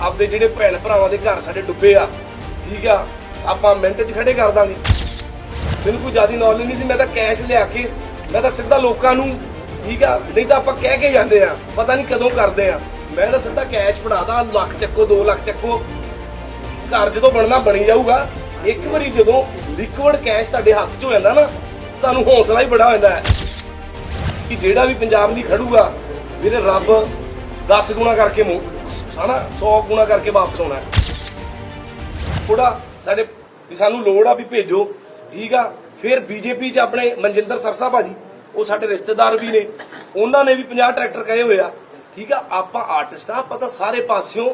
ਆਪਦੇ ਜਿਹੜੇ ਭੈਣ ਭਰਾਵਾਂ ਦੇ ਘਰ ਸਾਡੇ ਡੁੱਬੇ ਆ, ਠੀਕ ਆ, ਆਪਾਂ ਮਿੰਟ 'ਚ ਖੜੇ ਕਰ ਦਾਂਗੇ। ਮੈਨੂੰ ਕੋਈ ਜ਼ਿਆਦਾ ਨੌਲੇਜ ਨਹੀਂ ਸੀ, ਮੈਂ ਤਾਂ ਕੈਸ਼ ਲਿਆ ਕੇ, ਮੈਂ ਤਾਂ ਸਿੱਧਾ ਲੋਕਾਂ ਨੂੰ, ਠੀਕ ਆ, ਨਹੀਂ ਤਾਂ ਆਪਾਂ ਕਹਿ ਕੇ ਜਾਂਦੇ ਆ, ਪਤਾ ਨਹੀਂ ਕਦੋਂ ਕਰਦੇ ਆ। ਮੈਂ ਤਾਂ ਸਿੱਧਾ ਕੈਸ਼ ਫੜਾਦਾ ਲੱਖ ਚੱਕੋ 2 ਲੱਖ ਚੱਕੋ। ਘਰ ਜਦੋਂ ਬਣਨਾ ਬਣੀ ਜਾਊਗਾ, ਇੱਕ ਵਾਰੀ ਜਦੋਂ ਲਿਕਵਿਡ ਕੈਸ਼ ਤੁਹਾਡੇ ਹੱਥ 'ਚ ਹੋ ਜਾਂਦਾ ਨਾ, ਤੁਹਾਨੂੰ ਹੌਸਲਾ ਹੀ ਬੜਾ ਹੋ ਜਾਂਦਾ ਹੈ। ਕਿ ਜਿਹੜਾ ਵੀ ਪੰਜਾਬ ਲਈ ਖੜੂਗਾ ਵੀਰੇ ਰੱਬ 10 ਗੁਣਾ ਕਰਕੇ ਮੂੰਹ। ਹਨਾ 100 ਗੁਣਾ ਕਰਕੇ ਵਾਪਸ ਆਉਣਾ। ਥੋੜਾ ਸਾਡੇ ਵੀ ਸਾਨੂੰ ਲੋੜ ਆ ਵੀ ਭੇਜੋ, ਠੀਕ ਆ? ਫਿਰ ਬੀਜੇਪੀ 'ਚ ਆਪਣੇ ਮਨਜਿੰਦਰ ਸਰਸਾ ਭਾਜੀ, ਉਹ ਸਾਡੇ ਰਿਸ਼ਤੇਦਾਰ ਵੀ ਨੇ। ਉਹਨਾਂ ਨੇ ਵੀ 50 ਟਰੈਕਟਰ ਕਹੇ ਹੋਏ ਆ। ਠੀਕ ਆ, ਆਪਾਂ ਆਰਟਿਸਟ ਆ, ਆਪਾਂ ਸਾਰੇ ਪਾਸਿਓਂ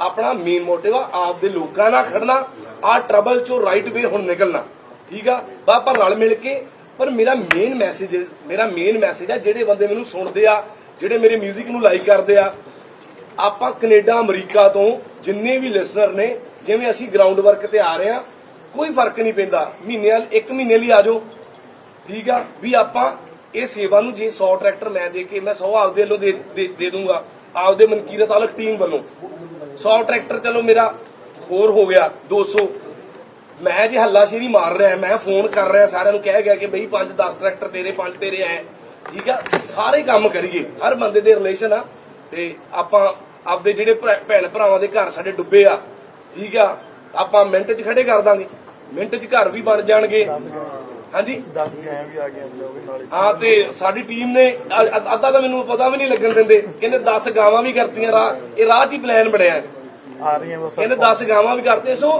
ਆਪਣਾ ਮੇਨ ਮੋਟਿਵ ਆ ਆਪਦੇ ਲੋਕਾਂ ਨਾਲ ਖੜਨਾ, ਆ ਟਰਬਲ ਚੋਂ ਰਾਈਟ ਵੇ ਹੁਣ ਨਿਕਲਣਾ। ਠੀਕ ਆ? ਬਾ ਆਪਾਂ ਰਲ ਮਿਲ ਕੇ, ਪਰ ਮੇਰਾ ਮੇਨ ਮੈਸੇਜ ਮੇਰਾ ਮੇਨ ਮੈਸੇਜ ਆ, ਜਿਹੜੇ ਬੰਦੇ ਮੈਨੂੰ ਸੁਣਦੇ ਆ, ਜਿਹੜੇ ਮੇਰੇ 뮤직 ਨੂੰ ਲਾਈਕ ਕਰਦੇ ਆ ਆਪਾਂ ਕੈਨੇਡਾ, ਅਮਰੀਕਾ ਤੋਂ ਜਿੰਨੇ ਵੀ ਲਿਸਨਰ ਨੇ, ਜਿਵੇਂ ਅਸੀਂ ਗਰਾਊਂਡ ਵਰਕ ਤੇ ਆ ਰਹੇ ਆ ਕੋਈ ਫ਼ਰਕ ਨਹੀਂ ਪੈਂਦਾ। ਮਹੀਨੇ ਇੱਕ ਮਹੀਨੇ ਲਈ ਆ ਜਾਓ। ਠੀਕ ਆ? ਵੀ ਆਪਾਂ ਇਹ ਸੇਵਾ ਨੂੰ ਜੇ 100 ਟਰੈਕਟਰ ਮੈਂ ਦੇ ਕੇ ਮੈਂ 100 ਆਪਦੇ ਵੱਲੋਂ ਦੇ, ਦੇ- ਦੂੰਗਾ। ਆਪਦੇ ਮਨਕੀਰਤ ਵਾਲਾ ਟੀਮ ਵੱਲੋਂ। 100 ਟਰੈਕਟਰ, ਚਲੋ ਮੇਰਾ ਹੋਰ ਹੋ ਗਿਆ 200 ਮੈਂ ਜੇ ਹੱਲਾਸ਼ੇਰੀ ਮਾਰ ਰਿਹਾ, ਮੈਂ ਫੋਨ ਕਰ ਰਿਹਾ, ਸਾਰਿਆਂ ਨੂੰ ਕਹਿ ਗਿਆ ਕਿ ਬਈ 5 10 ਟਰੈਕਟਰ ਤੇਰੇ 5 ਤੇਰੇ ਐ। ਠੀਕ ਆ? ਸਾਰੇ ਕੰਮ ਕਰੀਏ। ਹਰ ਬੰਦੇ ਦੇ ਰਿਲੇਸ਼ਨ ਆ। ਤੇ ਆਪਾਂ ਆਪਦੇ ਜਿਹੜੇ ਭੈਣ ਭਰਾਵਾਂ ਦੇ ਘਰ ਸਾਡੇ ਡੁੱਬੇ ਆ ਠੀਕ ਆ? ਆਪਾਂ ਮਿੰਟ 'ਚ ਖੜੇ ਕਰ ਦਾਂਗੇ। ਮਿੰਟ 'ਚ ਘਰ ਵੀ ਬਣ ਜਾਣਗੇ। ਹਾਂਜੀ? 10 ਗਏ ਵੀ ਆ ਗਏ ਨਾਲੇ। ਹਾਂ ਤੇ ਸਾਡੀ ਟੀਮ ਨੇ ਅੱਧਾ ਤਾਂ ਮੈਨੂੰ ਪਤਾ ਵੀ ਨਹੀਂ ਲੱਗਣ ਦਿੰਦੇ। ਕਹਿੰਦੇ 10 ਗਾਵਾਂ ਵੀ ਕਰਤੀਆਂ ਰਾਹ। ਇਹ ਰਾਹ 'ਚ ਹੀ ਪਲਾਨ ਬਣਿਆ। ਆ ਰਹੀਆਂ ਬਸ ਕਹਿੰਦੇ 10 ਗਾਵਾਂ ਵੀ ਕਰਤੇ। ਸੋ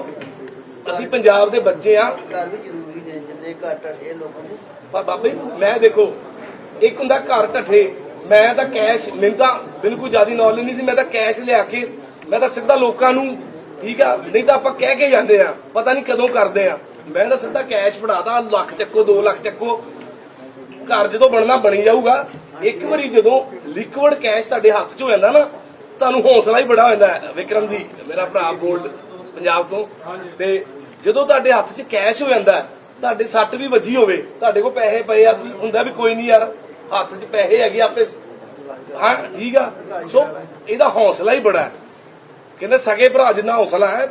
ਅਸੀਂ ਪੰਜਾਬ ਦੇ ਬੱਚੇ ਆ। ਗੱਲ ਜ਼ਰੂਰੀ ਨੇ ਜਿੰਨੇ ਘੱਟ ਇਹ ਲੋਕਾਂ ਨੂੰ ਪਰ ਬਾਬੇ ਮੈਂ ਦੇਖੋ ਇੱਕ ਹੁੰਦਾ ਘਰ ਢੱਠੇ। ਮੈਂ ਤਾਂ ਕੈਸ਼ ਮੈਨੂੰ ਤਾਂ ਕੋਈ ਜ਼ਿਆਦਾ ਨੌਲੇਜ ਨਹੀਂ ਸੀ ਮੈਂ ਤਾਂ ਕੈਸ਼ ਲਿਆ ਕੇ ਮੈਂ ਤਾਂ ਸਿੱਧਾ ਲੋਕਾਂ ਨੂੰ ਠੀਕ ਆ ਨਹੀਂ ਤਾਂ ਆਪਾਂ ਕਹਿ ਕੇ ਜਾਂਦੇ ਆ ਪਤਾ ਨਹੀਂ ਕਦੋਂ ਕਰਦੇ ਆ। ਮੈਂ ਤਾਂ ਸਿੱਧਾ ਕੈਸ਼ ਫੜਾਦਾ ਲੱਖ ਚੱਕੋ 2 ਲੱਖ ਚੱਕੋ। ਘਰ ਜਦੋਂ ਬਣਨਾ ਬਣੀ ਜਾਊਗਾ। ਇੱਕ ਵਾਰੀ ਜਦੋਂ ਲਿਕਵਿਡ ਕੈਸ਼ ਤੁਹਾਡੇ ਹੱਥ 'ਚ ਹੋ ਜਾਂਦਾ ਨਾ ਤੁਹਾਨੂੰ ਹੌਸਲਾ ਹੀ ਬੜਾ ਹੋ ਜਾਂਦਾ ਵਿਕਰਮ ਜੀ ਮੇਰਾ ਭਰਾ ਗੋਲਡ ਪੰਜਾਬ ਤੋਂ। ਤੇ ਜਦੋਂ ਤੁਹਾਡੇ ਹੱਥ 'ਚ ਕੈਸ਼ ਹੋ ਜਾਂਦਾ ਤੁਹਾਡੇ ਸੱਟ ਵੀ ਵੱਜੀ ਹੋਵੇ ਤੁਹਾਡੇ ਕੋਲ ਪੈਸੇ ਪਏ ਆ ਹੁੰਦਾ ਵੀ ਕੋਈ ਨਹੀਂ ਯਾਰ ਹੱਥ 'ਚ ਪੈਸੇ ਹੈਗੇ ਆਪੇ ਹਾਂ, ਠੀਕ ਆ। ਸੋ ਇਹਦਾ ਹੌਸਲਾ ਹੀ ਬੜਾ ਹੈ। ਕਹਿੰਦੇ ਸਗੇ ਭਰਾ ਜਿੰਨਾ ਹੌਸਲਾ ਹੈ,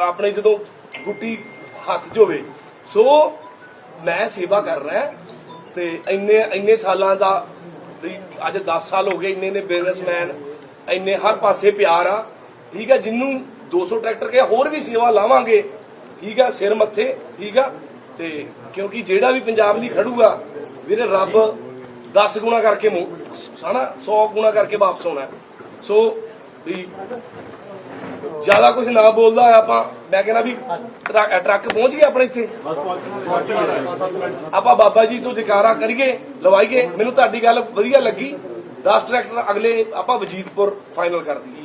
ਆਪਣੇ ਜਦੋਂ ਗੁੱਟੀ ਹੱਥ 'ਚ ਹੋਵੇ। ਸੋ ਮੈਂ ਸੇਵਾ ਕਰ ਰਿਹਾ ਤੇ ਇੰਨੇ ਇੰਨੇ ਸਾਲਾਂ ਦਾ ਅੱਜ 10 ਸਾਲ ਹੋ ਗਏ ਇੰਨੇ ਨੇ ਬਿਜ਼ਨਸਮੈਨ ਇੰਨੇ ਹਰ ਪਾਸੇ ਪਿਆਰ ਆ। ਠੀਕ ਆ, ਜਿੰਨੂੰ 200 ਟਰੈਕਟਰ ਕੇ ਹੋਰ ਵੀ ਸੇਵਾ ਲਾਵਾਂਗੇ। ਠੀਕ ਆ, ਸਿਰ ਮੱਥੇ, ਠੀਕ ਆ। ਤੇ ਕਿਉਂਕਿ ਜਿਹੜਾ ਵੀ ਪੰਜਾਬ ਲਈ ਖੜੂਗਾ, ਵੀਰੇ ਰੱਬ 10 ਗੁਣਾ ਕਰਕੇ ਮੂੰਹ, ਹਨਾ? 100 ਗੁਣਾ ਕਰਕੇ ਵਾਪਸ ਆਉਣਾ। ਸੋ ਵੀ ਜ਼ਿਆਦਾ ਕੁਝ ਨਾ ਬੋਲਦਾ ਹੋਇਆ ਆਪਾਂ, ਮੈਂ ਕਹਿੰਦਾ ਵੀ ਟਰੱਕ ਟਰੱਕ ਪਹੁੰਚ ਗਿਆ ਆਪਣੇ ਇੱਥੇ? ਆਪਾਂ ਬਾਬਾ ਜੀ ਤੋਂ ਜਕਾਰਾ ਕਰੀਏ, ਲਵਾਈਏ। ਮੈਨੂੰ ਤੁਹਾਡੀ ਗੱਲ ਵਧੀਆ ਲੱਗੀ। 10 ਟਰੈਕਟਰ ਅਗਲੇ, ਆਪਾਂ ਵਜੀਦਪੁਰ ਫਾਈਨਲ ਕਰ ਦਈਏ।